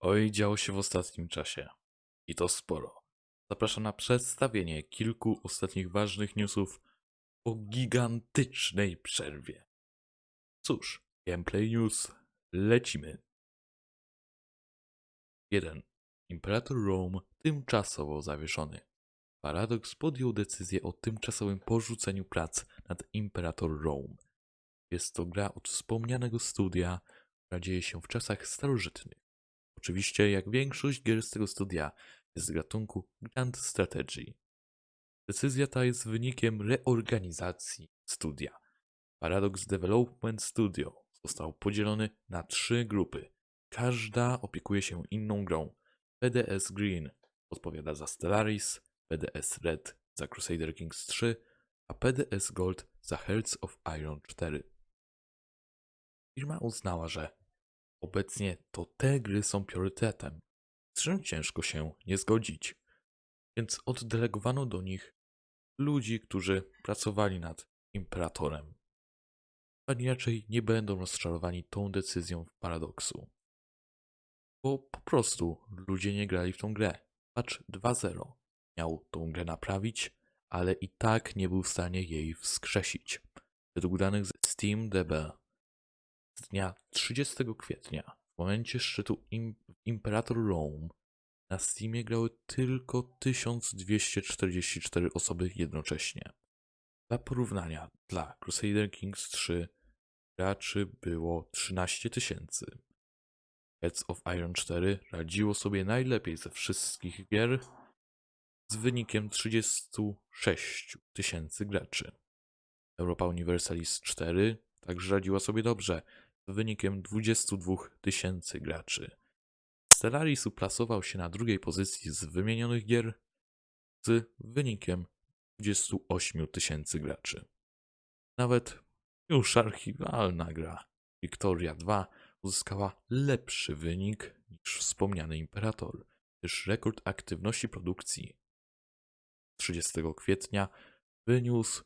Oj, działo się w ostatnim czasie. I to sporo. Zapraszam na przedstawienie kilku ostatnich ważnych newsów po gigantycznej przerwie. Cóż, gameplay news. Lecimy. 1. Imperator Rome tymczasowo zawieszony. Paradox podjął decyzję o tymczasowym porzuceniu prac nad Imperator Rome. Jest to gra od wspomnianego studia, która dzieje się w czasach starożytnych. Oczywiście, jak większość gier z tego studia, jest z gatunku Grand Strategy. Decyzja ta jest wynikiem reorganizacji studia. Paradox Development Studio został podzielony na trzy grupy. Każda opiekuje się inną grą. PDS Green odpowiada za Stellaris, PDS Red za Crusader Kings 3, a PDS Gold za Hearts of Iron 4. Firma uznała, że obecnie to te gry są priorytetem, z czym ciężko się nie zgodzić. Więc oddelegowano do nich ludzi, którzy pracowali nad Imperatorem. Ani raczej nie będą rozczarowani tą decyzją w paradoksu. Bo po prostu ludzie nie grali w tą grę. Patch 2.0 miał tą grę naprawić, ale i tak nie był w stanie jej wskrzesić. Według danych z SteamDB dnia 30 kwietnia, w momencie szczytu Im- Imperator Rome, na Steamie grały tylko 1244 osoby jednocześnie. Dla porównania, dla Crusader Kings 3 graczy było 13 tysięcy. Heads of Iron 4 radziło sobie najlepiej ze wszystkich gier z wynikiem 36 tysięcy graczy. Europa Universalis 4 także radziła sobie dobrze wynikiem 22 tysięcy graczy. Stellaris uplasował się na drugiej pozycji z wymienionych gier z wynikiem 28 tysięcy graczy. Nawet już archiwalna gra Victoria 2 uzyskała lepszy wynik niż wspomniany Imperator, gdyż rekord aktywności produkcji 30 kwietnia wyniósł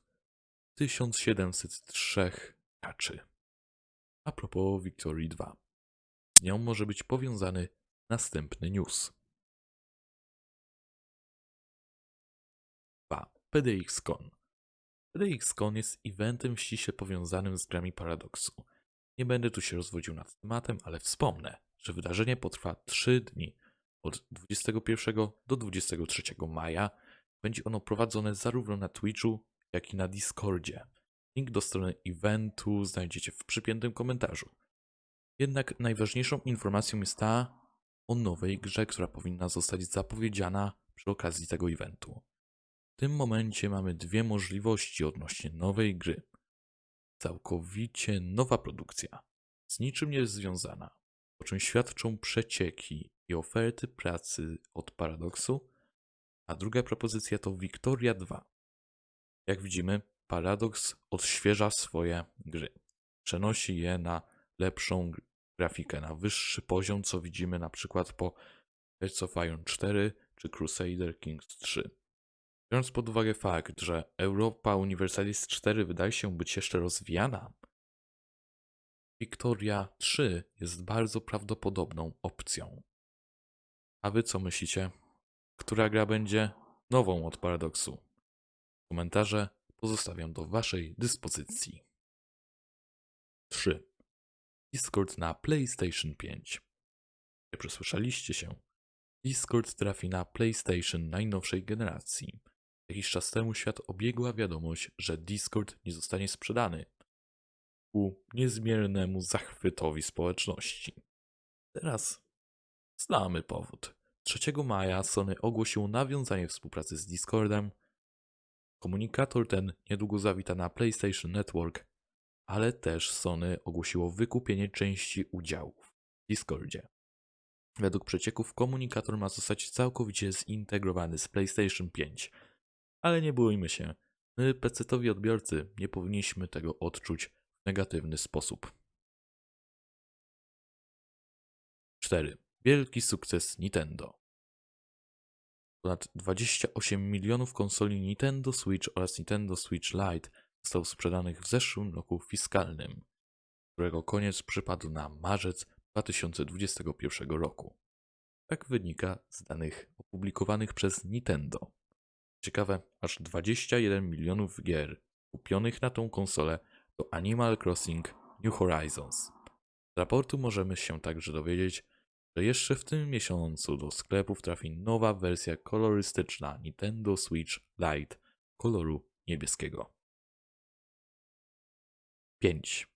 1703 graczy. A propos Victorii 2. Z nią może być powiązany następny news. 2. PDX-Con. PDX-Con jest eventem ściśle powiązanym z grami Paradoxu. Nie będę tu się rozwodził nad tematem, ale wspomnę, że wydarzenie potrwa 3 dni, od 21 do 23 maja. Będzie ono prowadzone zarówno na Twitchu, jak i na Discordzie. Link do strony eventu znajdziecie w przypiętym komentarzu. Jednak najważniejszą informacją jest ta o nowej grze, która powinna zostać zapowiedziana przy okazji tego eventu. W tym momencie mamy dwie możliwości odnośnie nowej gry. Całkowicie nowa produkcja, z niczym nie związana, o czym świadczą przecieki i oferty pracy od Paradoxu, a druga propozycja to Victoria 2. Jak widzimy, Paradox odświeża swoje gry. Przenosi je na lepszą gr- grafikę, na wyższy poziom, co widzimy na przykład po Hearts of Iron 4 czy Crusader Kings 3. Biorąc pod uwagę fakt, że Europa Universalis 4 wydaje się być jeszcze rozwijana, Victoria 3 jest bardzo prawdopodobną opcją. A wy co myślicie? Która gra będzie nową od Paradoxu? Komentarze pozostawiam do waszej dyspozycji. 3. Discord na PlayStation 5. Nie przesłyszeliście się. Discord trafi na PlayStation najnowszej generacji. Jakiś czas temu świat obiegła wiadomość, że Discord nie zostanie sprzedany ku niezmiernemu zachwytowi społeczności. Teraz znamy powód. 3 maja Sony ogłosiło nawiązanie współpracy z Discordem. Komunikator ten niedługo zawita na PlayStation Network, ale też Sony ogłosiło wykupienie części udziałów w Discordzie. Według przecieków komunikator ma zostać całkowicie zintegrowany z PlayStation 5. Ale nie bójmy się, my PC-towi odbiorcy nie powinniśmy tego odczuć w negatywny sposób. 4. Wielki sukces Nintendo. Ponad 28 milionów konsoli Nintendo Switch oraz Nintendo Switch Lite zostało sprzedanych w zeszłym roku fiskalnym, którego koniec przypadł na marzec 2021 roku. jak wynika z danych opublikowanych przez Nintendo. Ciekawe, aż 21 milionów gier kupionych na tą konsolę to Animal Crossing New Horizons. Z raportu możemy się także dowiedzieć, że jeszcze w tym miesiącu do sklepów trafi nowa wersja kolorystyczna Nintendo Switch Lite koloru niebieskiego. 5.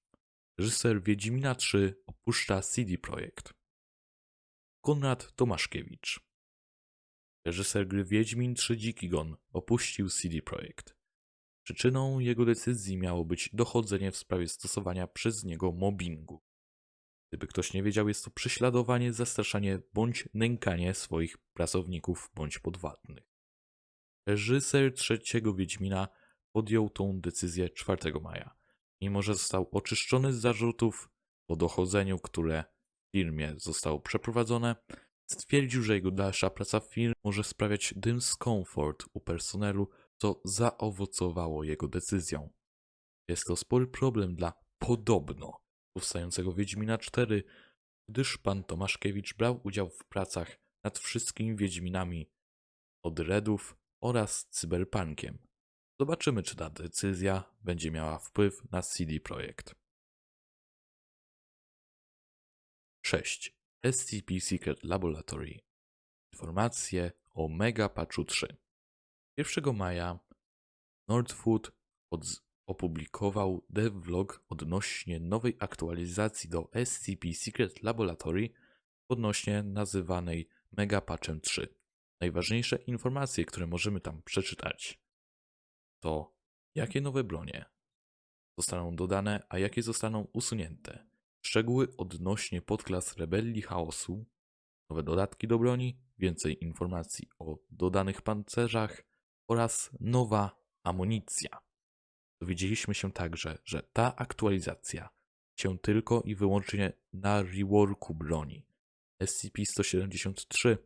Reżyser Wiedźmina 3 opuszcza CD Projekt. Konrad Tomaszkiewicz. Reżyser gry Wiedźmin 3 Dziki Gon opuścił CD Projekt. Przyczyną jego decyzji miało być dochodzenie w sprawie stosowania przez niego mobbingu. Gdyby ktoś nie wiedział, jest to prześladowanie, zastraszanie bądź nękanie swoich pracowników bądź podwładnych. Reżyser trzeciego Wiedźmina podjął tą decyzję 4 maja, mimo że został oczyszczony z zarzutów po dochodzeniu, które w firmie zostało przeprowadzone, stwierdził, że jego dalsza praca w firmie może sprawiać dyskomfort u personelu, co zaowocowało jego decyzją. Jest to spory problem dla podobno powstającego Wiedźmina 4, gdyż pan Tomaszkiewicz brał udział w pracach nad wszystkimi Wiedźminami od Redów oraz Cyberpunkiem. Zobaczymy, czy ta decyzja będzie miała wpływ na CD Projekt. 6. SCP Secret Laboratory Informacje o Mega Patchu 3 1 maja Nordfood od- opublikował devlog odnośnie nowej aktualizacji do SCP Secret Laboratory odnośnie nazywanej Mega Patchem 3. Najważniejsze informacje, które możemy tam przeczytać to jakie nowe bronie zostaną dodane, a jakie zostaną usunięte. Szczegóły odnośnie podklas rebelii chaosu, nowe dodatki do broni, więcej informacji o dodanych pancerzach oraz nowa amunicja. Dowiedzieliśmy się także, że ta aktualizacja się tylko i wyłącznie na reworku broni. SCP-173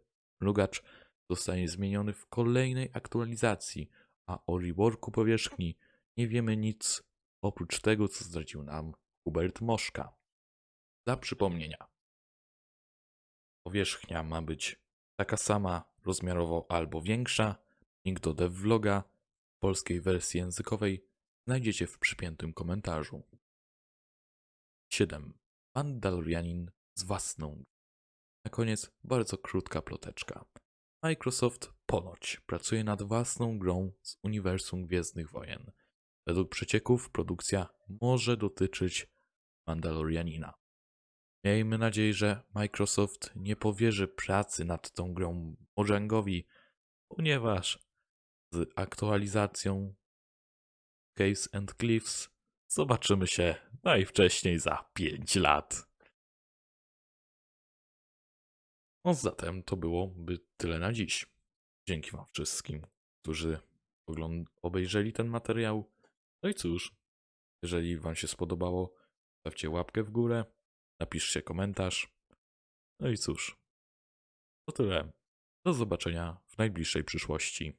mrugacz zostanie zmieniony w kolejnej aktualizacji, a o reworku powierzchni nie wiemy nic oprócz tego, co zdradził nam Hubert Moszka. Dla przypomnienia, powierzchnia ma być taka sama rozmiarowo albo większa. Link do devloga w polskiej wersji językowej znajdziecie w przypiętym komentarzu. 7. Mandalorianin z własną. Na koniec bardzo krótka ploteczka. Microsoft ponoć pracuje nad własną grą z uniwersum Gwiezdnych Wojen. Według przecieków produkcja może dotyczyć Mandalorianina. Miejmy nadzieję, że Microsoft nie powierzy pracy nad tą grą Mojangowi, ponieważ z aktualizacją Caves and Cliffs zobaczymy się najwcześniej za 5 lat. No zatem to byłoby tyle na dziś. Dzięki Wam wszystkim, którzy obejrzeli ten materiał. No i cóż, jeżeli Wam się spodobało, stawcie łapkę w górę, napiszcie komentarz. No i cóż, to tyle. Do zobaczenia w najbliższej przyszłości.